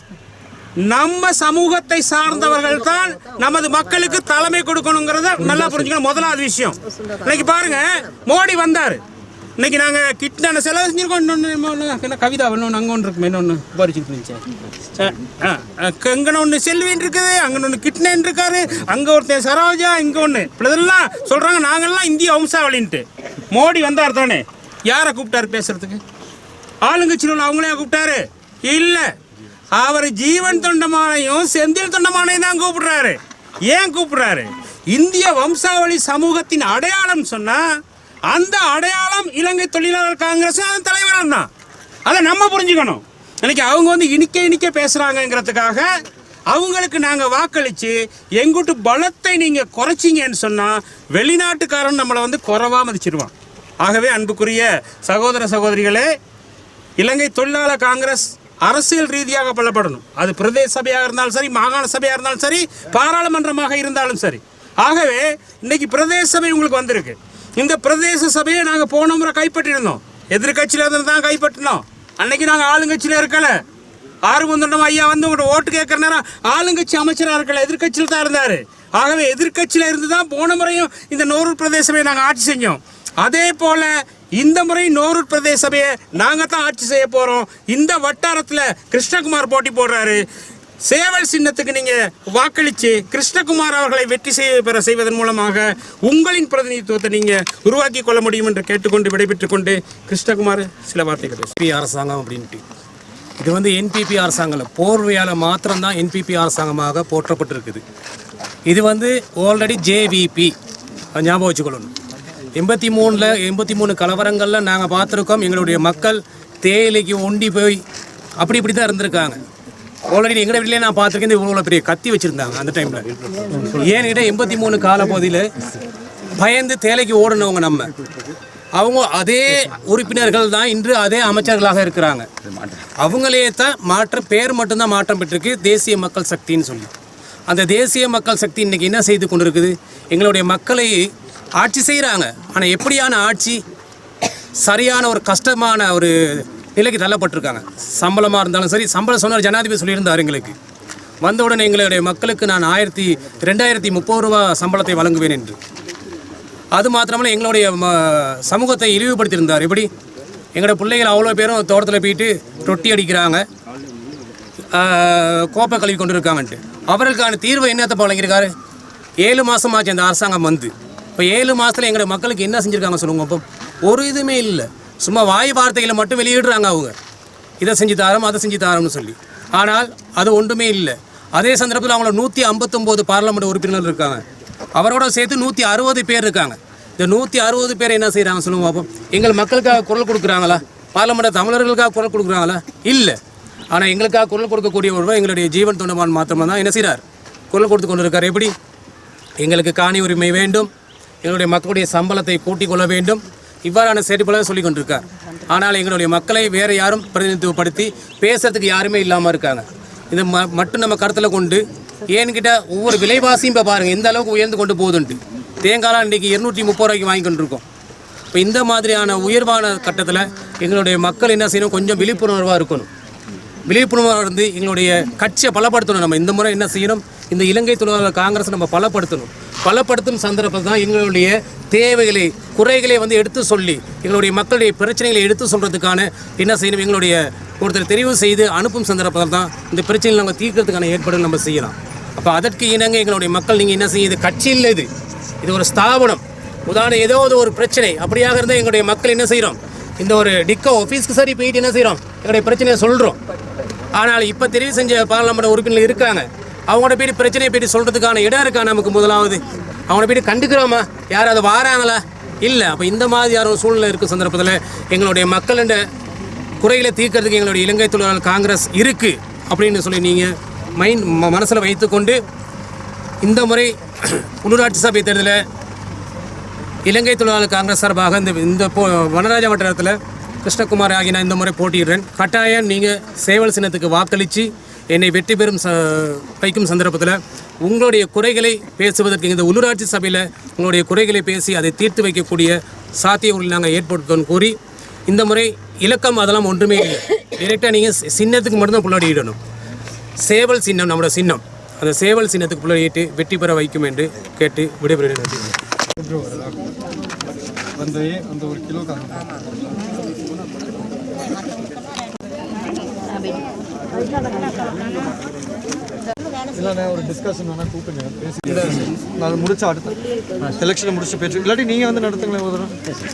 நம்ம சமூகத்தை சார்ந்தவர்கள் தான் நமது மக்களுக்கு தலைமை கொடுக்கணுங்கிறத நல்லா புரிஞ்சுக்கணும். முதலாவது விஷயம். இன்னைக்கு பாருங்க மோடி வந்தார். இன்னைக்கு நாங்கள் கிட்ன செலவு செஞ்சிருக்கோம். இன்னொன்று என்ன கவிதா ஒன்று அங்கே ஒன்று இருக்குமே இன்னொன்று பறிச்சுட்டு இருந்துச்சு அங்கே ஒன்று செல்வின் இருக்குது அங்கே ஒன்று கிட்னன் இருக்காரு அங்கே ஒருத்தன் சரோஜா இங்கே ஒன்று இதெல்லாம் சொல்கிறாங்க நாங்கள்லாம் இந்திய வம்சாவளின்ட்டு. மோடி வந்தார் தானே. யாரை கூப்பிட்டாரு பேசுறதுக்கு? ஆளுங்கட்சியில் உள்ள அவங்களே கூப்பிட்டாரு? இல்லை. அவர் ஜீவன் தொண்டமானையும் செந்தில் தொண்டமானையும் தான் கூப்பிடுறாரு. ஏன் கூப்பிடுறாரு? இந்திய வம்சாவளி சமூகத்தின் அடையாளம் சொன்னால் அந்த அடையாளம் இலங்கை தொழிலாளர் காங்கிரஸ் அதன் தலைவர் தான். அதை நம்ம புரிஞ்சுக்கணும். இன்னைக்கு அவங்க வந்து இனிக்க இனிக்க பேசுகிறாங்கங்கிறதுக்காக அவங்களுக்கு நாங்கள் வாக்களித்து எங்கிட்டு பலத்தை நீங்கள் குறைச்சிங்கன்னு சொன்னால் வெளிநாட்டுக்காரன் நம்மளை வந்து குறவாக மதிச்சிருவான். ஆகவே அன்புக்குரிய சகோதர சகோதரிகளே இலங்கை தொழிலாளர் காங்கிரஸ் அரசியல் ரீதியாக பலப்படணும். அது பிரதேச சபையாக இருந்தாலும் சரி மாகாண சபையாக இருந்தாலும் சரி பாராளுமன்றமாக இருந்தாலும் சரி. ஆகவே இன்னைக்கு பிரதேச சபை உங்களுக்கு வந்திருக்கு. இந்த பிரதேச சபையை நாங்கள் போன முறை கைப்பற்றியிருந்தோம். எதிர்கட்சியில் இருந்து தான் கைப்பற்றினோம். அன்னைக்கு நாங்கள் ஆளுங்கட்சியில் இருக்கல. ஆறுமுந்தண்டம் ஐயா வந்து உங்கள்கிட்ட ஓட்டு கேட்குற நேரம் ஆளுங்கட்சி அமைச்சராக இருக்கல எதிர்கட்சியில் தான் இருந்தார். ஆகவே எதிர்க்கட்சியில் இருந்து தான் போன முறையும் இந்த நோரூர் பிரதேச சபையை நாங்கள் ஆட்சி செஞ்சோம். அதே போல் இந்த முறை நோரூர் பிரதேச சபையை நாங்கள் தான் ஆட்சி செய்ய போகிறோம் இந்த வட்டாரத்தில் கிருஷ்ணகுமார் போட்டி போடுறாரு. சேவல் சின்னத்துக்கு நீங்கள் வாக்களித்து கிருஷ்ணகுமார் அவர்களை வெற்றி செய்ய பெற செய்வதன் மூலமாக உங்களின் பிரதிநிதித்துவத்தை நீங்கள் உருவாக்கி கொள்ள முடியும் என்று கேட்டுக்கொண்டு விடைபெற்றுக் கொண்டு கிருஷ்ணகுமார் சில வார்த்தைகள் பி அரசாங்கம் அப்படின்ட்டு இது வந்து என்பிபி அரசாங்கம் போர்வையால் மாத்திரம்தான் என்பிபி அரசாங்கமாக போற்றப்பட்டிருக்குது. இது வந்து ஆல்ரெடி ஜேவிபி ஞாபகம் வச்சுக்கொள்ளணும். எண்பத்தி மூணில் எண்பத்தி மூணு கலவரங்களில் நாங்கள் பார்த்துருக்கோம். எங்களுடைய மக்கள் தேயிலைக்கு ஒண்டி போய் அப்படி இப்படி தான் இருந்திருக்காங்க. ஆல்ரெடி எங்கள் வீட்டிலே நான் பார்த்துருக்கேன் இவ்வளோ பெரிய கத்தி வச்சுருந்தாங்க அந்த டைமில் ஏன்கிட்ட எண்பத்தி மூணு கால பகுதியில் பயந்து தேலைக்கு ஓடினவங்க நம்ம. அவங்க அதே உறுப்பினர்கள் தான் இன்று அதே அமைச்சர்களாக இருக்கிறாங்க. அவங்களே தான் மாற்ற பேர் மட்டும்தான் மாற்றம் பெற்றிருக்கு தேசிய மக்கள் சக்தின்னு சொல்லி. அந்த தேசிய மக்கள் சக்தி இன்னைக்கு என்ன செய்து கொண்டிருக்குது? எங்களுடைய மக்களை ஆட்சி செய்கிறாங்க ஆனால் எப்படியான ஆட்சி? சரியான ஒரு கஷ்டமான ஒரு நிலைக்கு தள்ளப்பட்டிருக்காங்க. சம்பளமாக இருந்தாலும் சரி சம்பளம் சொன்னார் ஜனாதிபதி சொல்லியிருந்தார் எங்களுக்கு. வந்தவுடன் எங்களுடைய மக்களுக்கு நான் ஆயிரத்தி ரெண்டாயிரத்தி முப்பது ரூபா சம்பளத்தை வழங்குவேன் என்று. அது மாத்திரமல்ல எங்களுடைய ம- சமூகத்தை இழிவுபடுத்தியிருந்தார். எப்படி? எங்களோட பிள்ளைகள் அவ்வளோ பேரும் தோட்டத்தில் போயிட்டு ரொட்டி அடிக்கிறாங்க. கோப்பை கழுவி கொண்டு இருக்காங்கன்ட்டு அவர்களுக்கான தீர்வை என்னத்தை வழங்கியிருக்காரு? ஏழு மாதம் ஆச்சு அந்த அரசாங்கம் வந்து. இப்போ ஏழு மாதத்தில் எங்களோட மக்களுக்கு என்ன செஞ்சுருக்காங்க சொல்லுங்க. அப்போ ஒரு இதுவுமே இல்லை. சும்மா வாய் வார்த்தைகளை மட்டும் வெளியிடுறாங்க அவங்க. இதை செஞ்சு தாரோம் அதை செஞ்சு தாரோம்னு சொல்லி. ஆனால் அது ஒன்றுமே இல்லை. அதே சந்தர்ப்பத்தில் அவங்கள நூற்றி ஐம்பத்தொம்போது பார்லமெண்ட் உறுப்பினர்கள் இருக்காங்க. அவரோட சேர்த்து நூற்றி அறுபது பேர் இருக்காங்க. இந்த நூற்றி அறுபது பேர் என்ன செய்கிறாங்க சொல்லுங்க பார்ப்போம் எங்கள் மக்களுக்காக குரல் கொடுக்குறாங்களா? பார்லமெண்ட் தமிழர்களுக்காக குரல் கொடுக்குறாங்களா? இல்லை. ஆனால் எங்களுக்காக குரல் கொடுக்கக்கூடிய ஒருவர் எங்களுடைய ஜீவன் தொண்டமான் மாத்திரமாக தான் என்ன செய்கிறார் குரல் கொடுத்து கொண்டு இருக்கார் எப்படி? எங்களுக்கு காணி உரிமை வேண்டும். எங்களுடைய மக்களுடைய சம்பளத்தை கூட்டிக் கொள்ள வேண்டும். இவ்வாறான செயல்பாடுகளை சொல்லி கொண்டிருக்கார் ஆனால் எங்களுடைய மக்களை வேறு யாரும் பிரதிநிதித்துவப்படுத்தி பேசுறதுக்கு யாருமே இல்லாமல் இருக்காங்க. இதை ம மட்டும் நம்ம கருத்தில் கொண்டு ஏன்கிட்ட ஒவ்வொரு விலைவாசியும் இப்போ பாருங்கள் எந்த அளவுக்கு உயர்ந்து கொண்டு போகுதுன்ட்டு. தேங்காய்லாம் இன்றைக்கி இருநூற்றி முப்பது ரூபாய்க்கு வாங்கி கொண்டிருக்கோம் இப்போ இந்த மாதிரியான உயர்வான கட்டத்தில் எங்களுடைய மக்கள் என்ன செய்யணும்? கொஞ்சம் விழிப்புணர்வாக இருக்கணும். விழிப்புணர்வாக இருந்து எங்களுடைய கட்சியை பலப்படுத்தணும். நம்ம இந்த முறை என்ன செய்யணும்? இந்த இலங்கை தொழிலாளர் காங்கிரஸ் நம்ம பலப்படுத்தணும். பலப்படுத்தும் சந்தர்ப்பத்தில் தான் எங்களுடைய தேவைகளை குறைகளை வந்து எடுத்து சொல்லி எங்களுடைய மக்களுடைய பிரச்சனைகளை எடுத்து சொல்கிறதுக்கான என்ன செய்யணும் எங்களுடைய ஒருத்தர் தெரிவு செய்து அனுப்பும் சந்தர்ப்பத்தில் தான் இந்த பிரச்சனைகளை நம்ம தீர்க்கறதுக்கான ஏற்பாடுகள் நம்ம செய்யலாம். அப்போ அதற்கு இணங்க எங்களுடைய மக்கள் நீங்கள் என்ன செய்யுது கட்சி இல்லை இது இது ஒரு ஸ்தாபனம். உதாரணம் ஏதோ ஒரு பிரச்சனை அப்படியாக இருந்தால் எங்களுடைய மக்கள் என்ன செய்கிறோம் இந்த ஒரு டிக்கோ ஆஃபீஸ்க்கு சரி போயிட்டு என்ன செய்கிறோம் எங்களுடைய பிரச்சனையை சொல்கிறோம் ஆனால் இப்போ தெரிவு செஞ்ச பாராளுமன்ற உறுப்பினர்கள் இருக்காங்க அவங்களோட போயிட்டு பிரச்சனையை போயிட்டு சொல்கிறதுக்கான இடம் இருக்கா நமக்கு முதலாவது? அவனை போய்ட்டு கண்டுக்கிறோமா? யாராவது வாராங்களா? இல்லை அப்போ இந்த மாதிரியான ஒரு சூழ்நிலை இருக்கும் சந்தர்ப்பத்தில் எங்களுடைய மக்களிட குறைகளை தீர்க்கறதுக்கு எங்களுடைய இலங்கை தொழிலாளர் காங்கிரஸ் இருக்குது அப்படின்னு சொல்லி நீங்கள் மைண்ட் மனசில் வைத்துக்கொண்டு இந்த முறை *clears throat* உள்ளூராட்சி சபை தேர்தலில் இலங்கை தொழிலாளர் காங்கிரஸ் சார்பாக இந்த இந்த போ வனராஜ வட்டாரத்தில் கிருஷ்ணகுமார் ஆகிய நான் இந்த முறை போட்டியிடுறேன். கட்டாயம் நீங்கள் சேவல் சின்னத்துக்கு வாக்களித்து என்னை வெற்றி பெறும் ச வைக்கும் சந்தர்ப்பத்தில் உங்களுடைய குறைகளை பேசுவதற்கு இந்த உள்ளூராட்சி சபையில் உங்களுடைய குறைகளை பேசி அதை தீர்த்து வைக்கக்கூடிய சாத்தியங்களை நாங்கள் ஏற்படுத்தோம் கூறி இந்த முறை இலக்கம் அதெல்லாம் ஒன்றுமே இல்லை. டிரெக்டாக நீங்கள் சின்னத்துக்கு மட்டும்தான் புள்ளாடிடணும். சேவல் சின்னம் நம்மளோட சின்னம். அந்த சேவல் சின்னத்துக்கு புள்ளாடிட்டு வெற்றி பெற வைக்கும் என்று கேட்டு விடைபெறுகிறேன். அந்த அந்த ஒரு கிலோ இல்லைண்ணே ஒரு டிஸ்கஷன் வேணால் கூப்பிடுங்க. பேசி நான் முடிச்ச அடுத்த. எலெக்ஷனை முடிச்சு பேச்சு இல்லாட்டி நீங்கள் வந்து நடத்துங்களேன் ஒரு தடவை.